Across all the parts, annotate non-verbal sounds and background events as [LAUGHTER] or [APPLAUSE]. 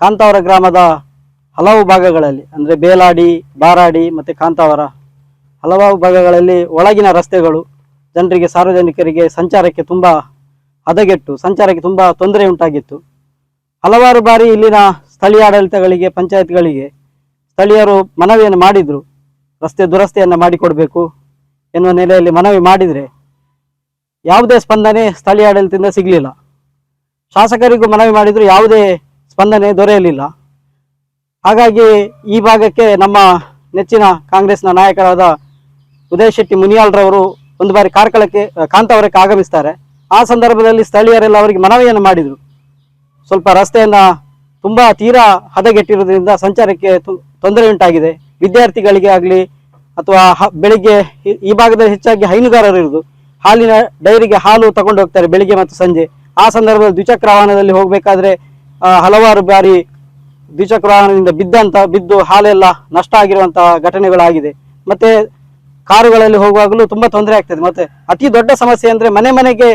ಕಾಂತಾವರ ಗ್ರಾಮದ ಹಲವು ಭಾಗಗಳಲ್ಲಿ, ಅಂದರೆ ಬೇಲಾಡಿ, ಬಾರಾಡಿ ಮತ್ತು ಕಾಂತಾವರ ಹಲವಾರು ಭಾಗಗಳಲ್ಲಿ ಒಳಗಿನ ರಸ್ತೆಗಳು ಜನರಿಗೆ, ಸಾರ್ವಜನಿಕರಿಗೆ ಸಂಚಾರಕ್ಕೆ ತುಂಬ ಹದಗೆಟ್ಟು, ಸಂಚಾರಕ್ಕೆ ತುಂಬ ತೊಂದರೆ ಉಂಟಾಗಿತ್ತು. ಹಲವಾರು ಬಾರಿ ಇಲ್ಲಿನ ಸ್ಥಳೀಯ ಆಡಳಿತಗಳಿಗೆ, ಪಂಚಾಯತ್ಗಳಿಗೆ ಸ್ಥಳೀಯರು ಮನವಿಯನ್ನು ಮಾಡಿದರು. ರಸ್ತೆ ದುರಸ್ತಿಯನ್ನು ಮಾಡಿಕೊಡಬೇಕು ಎನ್ನುವ ನೆಲೆಯಲ್ಲಿ ಮನವಿ ಮಾಡಿದರೆ ಯಾವುದೇ ಸ್ಪಂದನೆ ಸ್ಥಳೀಯ ಆಡಳಿತದಿಂದ ಸಿಗಲಿಲ್ಲ. ಶಾಸಕರಿಗೂ ಮನವಿ ಮಾಡಿದರೂ ಯಾವುದೇ ಸ್ಪಂದನೆ ದೊರೆಯಲಿಲ್ಲ. ಹಾಗಾಗಿ ಈ ಭಾಗಕ್ಕೆ ನಮ್ಮ ನೆಚ್ಚಿನ ಕಾಂಗ್ರೆಸ್ನ ನಾಯಕರಾದ ಉದಯ್ ಶೆಟ್ಟಿ ಮುನಿಯಾಲ್ರವರು ಒಂದು ಬಾರಿ ಕಾರ್ಕಳಕ್ಕೆ ಕಾಂತಾವರಕ್ಕೆ ಆಗಮಿಸ್ತಾರೆ. ಆ ಸಂದರ್ಭದಲ್ಲಿ ಸ್ಥಳೀಯರೆಲ್ಲ ಅವರಿಗೆ ಮನವಿಯನ್ನು ಮಾಡಿದರು. ಸ್ವಲ್ಪ ರಸ್ತೆಯನ್ನು ತುಂಬ ತೀರಾ ಹದಗೆಟ್ಟಿರೋದ್ರಿಂದ ಸಂಚಾರಕ್ಕೆ ತೊಂದರೆ ಉಂಟಾಗಿದೆ. ವಿದ್ಯಾರ್ಥಿಗಳಿಗೆ ಆಗಲಿ ಅಥವಾ ಬೆಳಿಗ್ಗೆ ಈ- ಈ ಭಾಗದಲ್ಲಿ ಹೆಚ್ಚಾಗಿ ಹೈನುಗಾರರು ಇರುವುದು. ಹಾಲಿನ ಡೈರಿಗೆ ಹಾಲು ತಗೊಂಡು ಹೋಗ್ತಾರೆ ಬೆಳಿಗ್ಗೆ ಮತ್ತು ಸಂಜೆ. ಆ ಸಂದರ್ಭದಲ್ಲಿ ದ್ವಿಚಕ್ರ ವಾಹನದಲ್ಲಿ ಹೋಗಬೇಕಾದ್ರೆ ಹಲವಾರು ಬಾರಿ ದ್ವಿಚಕ್ರ ವಾಹನದಿಂದ ಬಿದ್ದಂತ, ಬಿದ್ದು ಹಾಲೆಲ್ಲ ನಷ್ಟ ಆಗಿರುವಂತಹ ಘಟನೆಗಳಾಗಿದೆ. ಮತ್ತೆ ಕಾರುಗಳಲ್ಲಿ ಹೋಗುವಾಗಲೂ ತುಂಬಾ ತೊಂದರೆ ಆಗ್ತದೆ. ಮತ್ತೆ ಅತಿ ದೊಡ್ಡ ಸಮಸ್ಯೆ ಅಂದ್ರೆ ಮನೆ ಮನೆಗೆ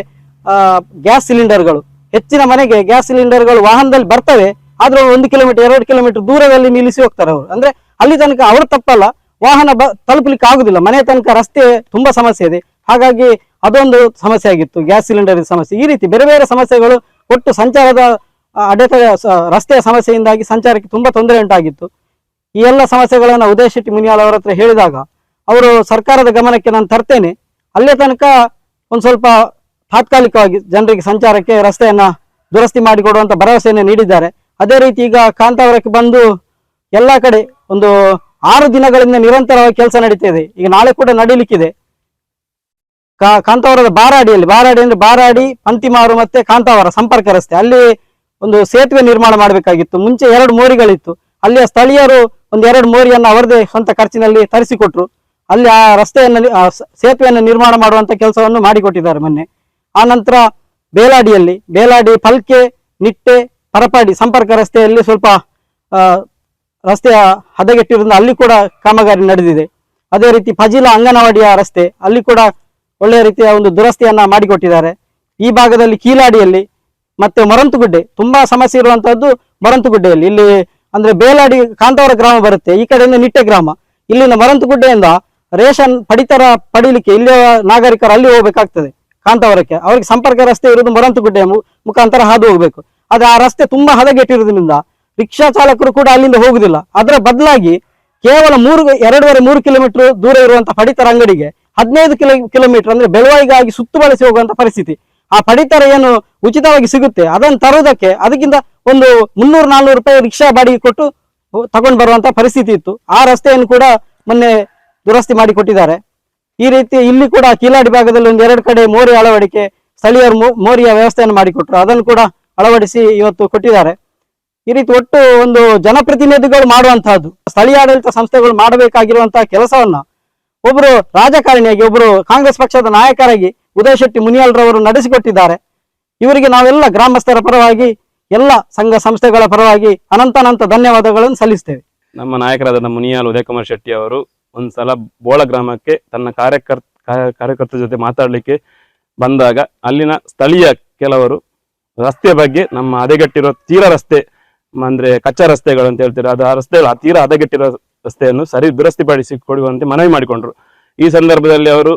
ಗ್ಯಾಸ್ ಸಿಲಿಂಡರ್ಗಳು. ಹೆಚ್ಚಿನ ಮನೆಗೆ ಗ್ಯಾಸ್ ಸಿಲಿಂಡರ್ಗಳು ವಾಹನದಲ್ಲಿ ಬರ್ತವೆ, ಆದ್ರೂ ಒಂದು ಕಿಲೋಮೀಟರ್, ಎರಡು ಕಿಲೋಮೀಟರ್ ದೂರದಲ್ಲಿ ನಿಲ್ಲಿಸಿ ಹೋಗ್ತಾರೆ ಅವರು. ಅಂದ್ರೆ ಅಲ್ಲಿ ತನಕ ಅವ್ರ ತಪ್ಪಲ್ಲ, ವಾಹನ ಬ ತಲುಪಲಿಕ್ಕೆ ಆಗುದಿಲ್ಲ ಮನೆ ತನಕ ರಸ್ತೆ ತುಂಬಾ ಸಮಸ್ಯೆ ಇದೆ. ಹಾಗಾಗಿ ಅದೊಂದು ಸಮಸ್ಯೆ ಆಗಿತ್ತು, ಗ್ಯಾಸ್ ಸಿಲಿಂಡರ್ ಸಮಸ್ಯೆ. ಈ ರೀತಿ ಬೇರೆ ಬೇರೆ ಸಮಸ್ಯೆಗಳು, ಒಟ್ಟು ಸಂಚಾರದ ಅಡೆತಡೆ ರಸ್ತೆಯ ಸಮಸ್ಯೆಯಿಂದಾಗಿ ಸಂಚಾರಕ್ಕೆ ತುಂಬಾ ತೊಂದರೆ ಉಂಟಾಗಿತ್ತು. ಈ ಎಲ್ಲ ಸಮಸ್ಯೆಗಳನ್ನು ಉದಯ ಶೆಟ್ಟಿ ಮುನಿಯಾಲ್ ಅವರ ಹತ್ರ ಹೇಳಿದಾಗ ಅವರು ಸರ್ಕಾರದ ಗಮನಕ್ಕೆ ನಾನು ತರ್ತೇನೆ. ಅಲ್ಲೇ ತನಕ ಒಂದು ಸ್ವಲ್ಪ ತಾತ್ಕಾಲಿಕವಾಗಿ ಜನರಿಗೆ ಸಂಚಾರಕ್ಕೆ ರಸ್ತೆಯನ್ನ ದುರಸ್ತಿ ಮಾಡಿಕೊಡುವಂತ ಭರವಸೆಯನ್ನು ನೀಡಿದ್ದಾರೆ. ಅದೇ ರೀತಿ ಈಗ ಕಾಂತಾವರಕ್ಕೆ ಬಂದು ಎಲ್ಲ ಕಡೆ ಒಂದು ಆರು ದಿನಗಳಿಂದ ನಿರಂತರವಾಗಿ ಕೆಲಸ ನಡೀತಾ ಈಗ ನಾಳೆ ಕೂಡ ನಡೀಲಿಕ್ಕಿದೆ. ಕಾ, ಕಾಂತಾವರದ ಬಾರಾಡಿಯಲ್ಲಿ, ಬಾರಾಡಿ ಅಂದ್ರೆ ಬಾರಾಡಿ, ಪಂತಿಮಾರು ಮತ್ತೆ ಕಾಂತಾವರ ಸಂಪರ್ಕ ರಸ್ತೆ. ಅಲ್ಲಿ ಒಂದು ಸೇತುವೆ ನಿರ್ಮಾಣ ಮಾಡಬೇಕಾಗಿತ್ತು. ಮುಂಚೆ ಎರಡು ಮೋರಿಗಳಿತ್ತು. ಅಲ್ಲಿಯ ಸ್ಥಳೀಯರು ಒಂದು ಎರಡು ಮೋರಿಯನ್ನು ಅವರದೇ ಸ್ವಂತ ಖರ್ಚಿನಲ್ಲಿ ತರಿಸಿಕೊಟ್ರು. ಅಲ್ಲಿ ಆ ರಸ್ತೆಯನ್ನು ಸೇತುವೆಯನ್ನು ನಿರ್ಮಾಣ ಮಾಡುವಂತ ಕೆಲಸವನ್ನು ಮಾಡಿಕೊಟ್ಟಿದ್ದಾರೆ ಮೊನ್ನೆ. ಆ ನಂತರ ಬೇಲಾಡಿಯಲ್ಲಿ, ಬೇಲಾಡಿ ಫಲ್ಕೆ ನಿಟ್ಟೆ, ಪರಪಾಡಿ ಸಂಪರ್ಕ ರಸ್ತೆಯಲ್ಲಿ ಸ್ವಲ್ಪ ರಸ್ತೆಯ ಹದಗೆಟ್ಟಿರೋದ್ರಿಂದ ಅಲ್ಲಿ ಕೂಡ ಕಾಮಗಾರಿ ನಡೆದಿದೆ. ಅದೇ ರೀತಿ ಫಜಿಲ ಅಂಗನವಾಡಿಯ ರಸ್ತೆ, ಅಲ್ಲಿ ಕೂಡ ಒಳ್ಳೆಯ ರೀತಿಯ ಒಂದು ದುರಸ್ತಿಯನ್ನ ಮಾಡಿಕೊಟ್ಟಿದ್ದಾರೆ. ಈ ಭಾಗದಲ್ಲಿ ಕೀಲಾಡಿಯಲ್ಲಿ ಮತ್ತೆ ಮರಂತುಗುಡ್ಡೆ, ತುಂಬಾ ಸಮಸ್ಯೆ ಇರುವಂತಹದ್ದು ಮರಂತುಗುಡ್ಡೆಯಲ್ಲಿ. ಇಲ್ಲಿ ಅಂದ್ರೆ ಬೇಲಾಡಿ ಕಾಂತಾವರ ಗ್ರಾಮ ಬರುತ್ತೆ, ಈ ಕಡೆಯಿಂದ ನಿಟ್ಟೆ ಗ್ರಾಮ. ಇಲ್ಲಿನ ಮರಂತುಗುಡ್ಡೆಯಿಂದ ರೇಷನ್ ಪಡಿತರ ಪಡಿಲಿಕ್ಕೆ ಇಲ್ಲಿಯ ನಾಗರಿಕರು ಅಲ್ಲಿ ಹೋಗ್ಬೇಕಾಗ್ತದೆ, ಕಾಂತಾವರಕ್ಕೆ. ಅವರಿಗೆ ಸಂಪರ್ಕ ರಸ್ತೆ ಇರುವುದು ಮರಂತುಗುಡ್ಡೆ ಮುಖಾಂತರ ಹಾದು ಹೋಗ್ಬೇಕು. ಆದ್ರೆ ಆ ರಸ್ತೆ ತುಂಬಾ ಹದಗೆಟ್ಟಿರುವುದರಿಂದ ರಿಕ್ಷಾ ಚಾಲಕರು ಕೂಡ ಅಲ್ಲಿಂದ ಹೋಗುದಿಲ್ಲ ಅದರ ಬದಲಾಗಿ ಕೇವಲ ಮೂರು, ಎರಡೂವರೆ, ಮೂರು ಕಿಲೋಮೀಟರ್ ದೂರ ಇರುವಂತಹ ಪಡಿತರ ಅಂಗಡಿಗೆ ಹದಿನೈದು ಕಿಲೋ, ಕಿಲೋಮೀಟರ್ ಅಂದ್ರೆ ಬೆಳವಾಯಿಗಾಗಿ ಸುತ್ತು ಬಳಸಿ ಹೋಗುವಂತ ಪರಿಸ್ಥಿತಿ. ಆ ಪಡಿತರ ಏನು ಉಚಿತವಾಗಿ ಸಿಗುತ್ತೆ, ಅದನ್ನು ತರುವುದಕ್ಕೆ ಅದಕ್ಕಿಂತ ಒಂದು ಮುನ್ನೂರು ನಾನ್ನೂರು ರೂಪಾಯಿ ರಿಕ್ಷಾ ಬಾಡಿಗೆ ಕೊಟ್ಟು ತಗೊಂಡು ಬರುವಂತ ಪರಿಸ್ಥಿತಿ ಇತ್ತು. ಆ ರಸ್ತೆಯನ್ನು ಕೂಡ ಮೊನ್ನೆ ದುರಸ್ತಿ ಮಾಡಿ ಕೊಟ್ಟಿದ್ದಾರೆ. ಈ ರೀತಿ ಇಲ್ಲಿ ಕೂಡ ಕೀಲಾಡಿ ಭಾಗದಲ್ಲಿ ಒಂದು ಎರಡು ಕಡೆ ಮೋರಿ ಅಳವಡಿಕೆ, ಸ್ಥಳೀಯರು ಮೋರಿಯ ವ್ಯವಸ್ಥೆಯನ್ನು ಮಾಡಿಕೊಟ್ರು. ಅದನ್ನು ಕೂಡ ಅಳವಡಿಸಿ ಇವತ್ತು ಕೊಟ್ಟಿದ್ದಾರೆ. ಈ ರೀತಿ ಒಟ್ಟು ಒಂದು ಜನಪ್ರತಿನಿಧಿಗಳು ಮಾಡುವಂತಹದ್ದು, ಸ್ಥಳೀಯ ಆಡಳಿತ ಸಂಸ್ಥೆಗಳು ಮಾಡಬೇಕಾಗಿರುವಂತಹ ಕೆಲಸವನ್ನ ಒಬ್ರು ರಾಜಕಾರಣಿಯಾಗಿ ಒಬ್ಬರು ಕಾಂಗ್ರೆಸ್ ಪಕ್ಷದ ನಾಯಕರಾಗಿ ಉದಯ್ ಶೆಟ್ಟಿ ಮುನಿಯಾಲ್ರವರು ನಡೆಸಿಕೊಟ್ಟಿದ್ದಾರೆ. ಇವರಿಗೆ ನಾವೆಲ್ಲ ಗ್ರಾಮಸ್ಥರ ಪರವಾಗಿ, ಎಲ್ಲ ಸಂಘ ಸಂಸ್ಥೆಗಳ ಪರವಾಗಿ ಅನಂತನಂತ ಧನ್ಯವಾದಗಳನ್ನು ಸಲ್ಲಿಸ್ತೇವೆ. ನಮ್ಮ ನಾಯಕರಾದ ಮುನಿಯಾಲ್ ಉದಯಕುಮಾರ್ ಶೆಟ್ಟಿ ಅವರು ಒಂದ್ಸಲ ಬೋಳ ಗ್ರಾಮಕ್ಕೆ ತನ್ನ ಕಾರ್ಯಕರ್ತ ಕಾರ್ಯಕರ್ತರ ಜೊತೆ ಮಾತಾಡಲಿಕ್ಕೆ ಬಂದಾಗ ಅಲ್ಲಿನ ಸ್ಥಳೀಯ ಕೆಲವರು ರಸ್ತೆ ಬಗ್ಗೆ ನಮ್ಮ ಹದಗೆಟ್ಟಿರೋ ತೀರ ರಸ್ತೆ, ಅಂದ್ರೆ ಕಚ್ಚಾ ರಸ್ತೆಗಳು ಅಂತ ಹೇಳ್ತಾರೆ, ಅದು ಆ ರಸ್ತೆ ಆ ತೀರ ಹದಗೆಟ್ಟಿರೋ ರಸ್ತೆಯನ್ನು ಸರಿ ದುರಸ್ತಿಪಡಿಸಿ ಕೊಡುವಂತೆ ಮನವಿ ಮಾಡಿಕೊಂಡ್ರು. ಈ ಸಂದರ್ಭದಲ್ಲಿ ಅವರು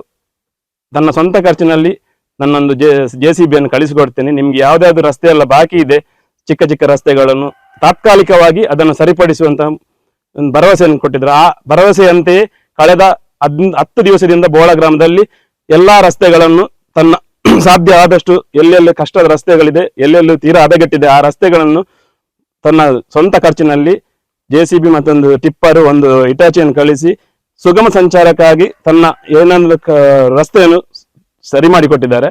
ತನ್ನ ಸ್ವಂತ ಖರ್ಚಿನಲ್ಲಿ ನನ್ನೊಂದು ಜೆ ಜೆ ಸಿ ಬಿಯನ್ನು ಕಳಿಸಿಕೊಡ್ತೇನೆ. ನಿಮ್ಗೆ ಯಾವ್ದಾದ್ರು ರಸ್ತೆ ಎಲ್ಲ ಬಾಕಿ ಇದೆ, ಚಿಕ್ಕ ಚಿಕ್ಕ ರಸ್ತೆಗಳನ್ನು ತಾತ್ಕಾಲಿಕವಾಗಿ ಅದನ್ನು ಸರಿಪಡಿಸುವಂತ ಒಂದು ಭರವಸೆಯನ್ನು ಕೊಟ್ಟಿದ್ರು. ಆ ಭರವಸೆಯಂತೆಯೇ ಕಳೆದ ಹದ್, ಹತ್ತು ದಿವಸದಿಂದ ಬೋಳ ಗ್ರಾಮದಲ್ಲಿ ಎಲ್ಲಾ ರಸ್ತೆಗಳನ್ನು ತನ್ನ [CLEARS THROAT] ಸಾಧ್ಯ ಆದಷ್ಟು ಎಲ್ಲೆಲ್ಲಿ ಕಷ್ಟದ ರಸ್ತೆಗಳಿದೆ, ಎಲ್ಲೆಲ್ಲೂ ತೀರಾ ಹದಗೆಟ್ಟಿದೆ, ಆ ರಸ್ತೆಗಳನ್ನು ತನ್ನ ಸ್ವಂತ ಖರ್ಚಿನಲ್ಲಿ ಜೆ ಸಿ ಬಿ ಮತ್ತೊಂದು ಟಿಪ್ಪರ್, ಒಂದು ಇಟಾಚಿಯನ್ನು ಕಳಿಸಿ ಸುಗಮ ಸಂಚಾರಕ್ಕಾಗಿ ತನ್ನ ಏನೊಂದು ರಸ್ತೆಯನ್ನು ಸರಿ ಮಾಡಿಕೊಟ್ಟಿದ್ದಾರೆ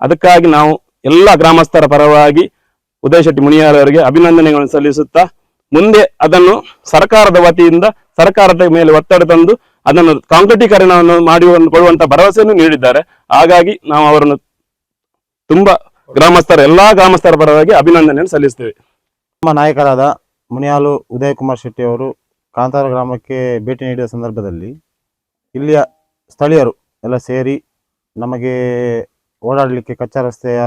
ಅದಕ್ಕಾಗಿ ನಾವು ಎಲ್ಲ ಗ್ರಾಮಸ್ಥರ ಪರವಾಗಿ ಉದಯ ಶೆಟ್ಟಿ ಮುನಿಯಾರವರಿಗೆ ಅಭಿನಂದನೆಗಳನ್ನು ಸಲ್ಲಿಸುತ್ತಾ ಮುಂದೆ ಅದನ್ನು ಸರ್ಕಾರದ ವತಿಯಿಂದ ಸರ್ಕಾರದ ಮೇಲೆ ಒತ್ತಡ ತಂದು ಅದನ್ನು ಕಾಂಕ್ರೀಟೀಕರಣವನ್ನು ಮಾಡಿ ಕೊಡುವಂತ ಭರವಸೆಯನ್ನು ನೀಡಿದ್ದಾರೆ. ಹಾಗಾಗಿ ನಾವು ಅವರನ್ನು ತುಂಬಾ ಗ್ರಾಮಸ್ಥರ ಎಲ್ಲಾ ಗ್ರಾಮಸ್ಥರ ಪರವಾಗಿ ಅಭಿನಂದನೆಯನ್ನು ಸಲ್ಲಿಸ್ತೇವೆ ನಮ್ಮ ನಾಯಕರಾದ ಮುನಿಯಾಲು ಉದಯ ಕುಮಾರ್ ಶೆಟ್ಟಿ ಅವರು ಕಾಂತಾರ ಗ್ರಾಮಕ್ಕೆ ಭೇಟಿ ನೀಡಿದ ಸಂದರ್ಭದಲ್ಲಿ ಇಲ್ಲಿಯ ಸ್ಥಳೀಯರು ಎಲ್ಲ ಸೇರಿ ನಮಗೆ ಓಡಾಡಲಿಕ್ಕೆ ಕಚ್ಚಾ ರಸ್ತೆಯ,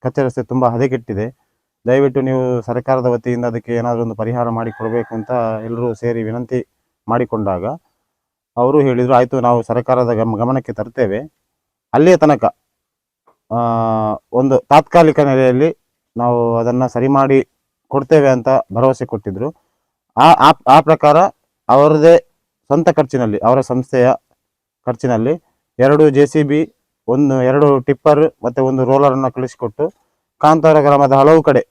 ಕಚ್ಚಾ ರಸ್ತೆ ತುಂಬ ಹದಗೆಟ್ಟಿದೆ. ದಯವಿಟ್ಟು ನೀವು ಸರ್ಕಾರದ ವತಿಯಿಂದ ಅದಕ್ಕೆ ಏನಾದರೂ ಒಂದು ಪರಿಹಾರ ಮಾಡಿಕೊಡಬೇಕು ಅಂತ ಎಲ್ಲರೂ ಸೇರಿ ವಿನಂತಿ ಮಾಡಿಕೊಂಡಾಗ ಅವರು ಹೇಳಿದರು, ಆಯಿತು, ನಾವು ಸರ್ಕಾರದ ಗಮ, ಗಮನಕ್ಕೆ ತರ್ತೇವೆ. ಅಲ್ಲಿಯ ತನಕ ಒಂದು ತಾತ್ಕಾಲಿಕ ನೆಲೆಯಲ್ಲಿ ನಾವು ಅದನ್ನು ಸರಿ ಮಾಡಿ ಕೊಡ್ತೇವೆ ಅಂತ ಭರವಸೆ ಕೊಟ್ಟಿದ್ದರು ಆ- ಆ ಪ್ರಕಾರ ಅವರದೇ ಸ್ವಂತ ಖರ್ಚಿನಲ್ಲಿ, ಅವರ ಸಂಸ್ಥೆಯ ಖರ್ಚಿನಲ್ಲಿ ಎರಡು ಜೆ ಸಿ ಬಿ ಒಂದು ಎರಡು ಟಿಪ್ಪರ್ ಮತ್ತು ಒಂದು ರೋಲರನ್ನು ಕಳಿಸಿಕೊಟ್ಟು ಕಾಂತಾರ ಗ್ರಾಮದ ಹಲವು ಕಡೆ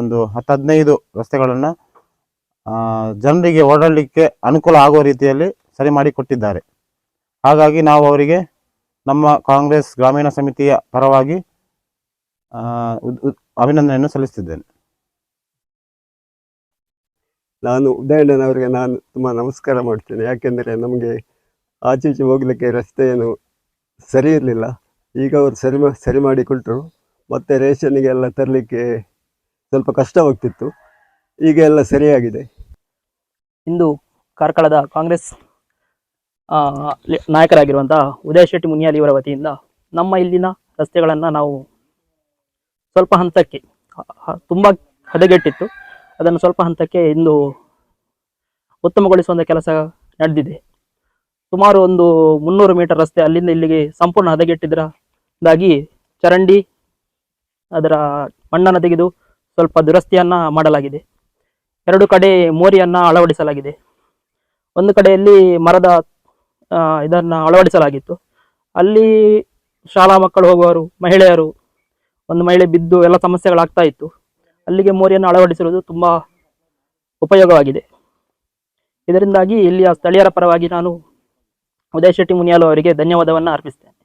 ಒಂದು ಹತ್ತು ಹದಿನೈದು ರಸ್ತೆಗಳನ್ನು ಜನರಿಗೆ ಓಡಾಡಲಿಕ್ಕೆ ಅನುಕೂಲ ಆಗುವ ರೀತಿಯಲ್ಲಿ ಸರಿ ಮಾಡಿಕೊಟ್ಟಿದ್ದಾರೆ. ಹಾಗಾಗಿ ನಾವು ಅವರಿಗೆ ನಮ್ಮ ಕಾಂಗ್ರೆಸ್ ಗ್ರಾಮೀಣ ಸಮಿತಿಯ ಪರವಾಗಿ ಅಭಿನಂದನೆಯನ್ನು ಸಲ್ಲಿಸ್ತಿದ್ದೇನೆ. ನಾನು ಉದಯಣ್ಣನವರಿಗೆ ನಾನು ತುಂಬ ನಮಸ್ಕಾರ ಮಾಡ್ತೇನೆ. ಯಾಕೆಂದರೆ ನಮಗೆ ಆಚೆ ಈಚೆ ಹೋಗಲಿಕ್ಕೆ ಏನು ಸರಿ ಇರಲಿಲ್ಲ. ಈಗ ಅವರು ಸರಿ ಮಾ, ಸರಿ ಮಾಡಿಕೊಟ್ರು. ಮತ್ತು ರೇಷನ್ನಿಗೆಲ್ಲ ತರಲಿಕ್ಕೆ ಸ್ವಲ್ಪ ಕಷ್ಟವಾಗ್ತಿತ್ತು ಈಗ ಎಲ್ಲ ಸರಿಯಾಗಿದೆ. ಇಂದು ಕಾರ್ಕಳದ ಕಾಂಗ್ರೆಸ್ ನಾಯಕರಾಗಿರುವಂಥ ಉದಯ ಶೆಟ್ಟಿ ಮುನಿಯಾಲಿ ಇವರ ವತಿಯಿಂದ ನಮ್ಮ ಇಲ್ಲಿನ ರಸ್ತೆಗಳನ್ನು ನಾವು ಸ್ವಲ್ಪ ಹಂತಕ್ಕೆ ತುಂಬ ಹದಗೆಟ್ಟಿತ್ತು. ಅದನ್ನು ಸ್ವಲ್ಪ ಹಂತಕ್ಕೆ ಇಂದು ಉತ್ತಮಗೊಳಿಸುವಂಥ ಕೆಲಸ ನಡೆದಿದೆ. ಸುಮಾರು ಒಂದು ಮುನ್ನೂರು ಮೀಟರ್ ರಸ್ತೆ ಅಲ್ಲಿಂದ ಇಲ್ಲಿಗೆ ಸಂಪೂರ್ಣ ಹದಗೆಟ್ಟಿದ್ದರಾಗಿ ಚರಂಡಿ ಅದರ ಮಣ್ಣನ್ನು ತೆಗೆದು ಸ್ವಲ್ಪ ದುರಸ್ತಿಯನ್ನು ಮಾಡಲಾಗಿದೆ. ಎರಡು ಕಡೆ ಮೋರಿಯನ್ನು ಅಳವಡಿಸಲಾಗಿದೆ. ಒಂದು ಕಡೆಯಲ್ಲಿ ಮರದ ಇದನ್ನು ಅಳವಡಿಸಲಾಗಿತ್ತು. ಅಲ್ಲಿ ಶಾಲಾ ಮಕ್ಕಳು ಹೋಗುವವರು, ಮಹಿಳೆಯರು, ಒಂದು ಮಹಿಳೆ ಬಿದ್ದು ಎಲ್ಲ ಸಮಸ್ಯೆಗಳಾಗ್ತಾ ಇತ್ತು. ಅಲ್ಲಿಗೆ ಮೋರಿಯನ್ನು ಅಳವಡಿಸಿರುವುದು ತುಂಬ ಉಪಯೋಗವಾಗಿದೆ. ಇದರಿಂದಾಗಿ ಇಲ್ಲಿಯ ಸ್ಥಳೀಯರ ಪರವಾಗಿ ನಾನು ಉದಯ್ ಶೆಟ್ಟಿ ಮುನಿಯಾಲು ಅವರಿಗೆ ಧನ್ಯವಾದವನ್ನು ಅರ್ಪಿಸ್ತೇನೆ.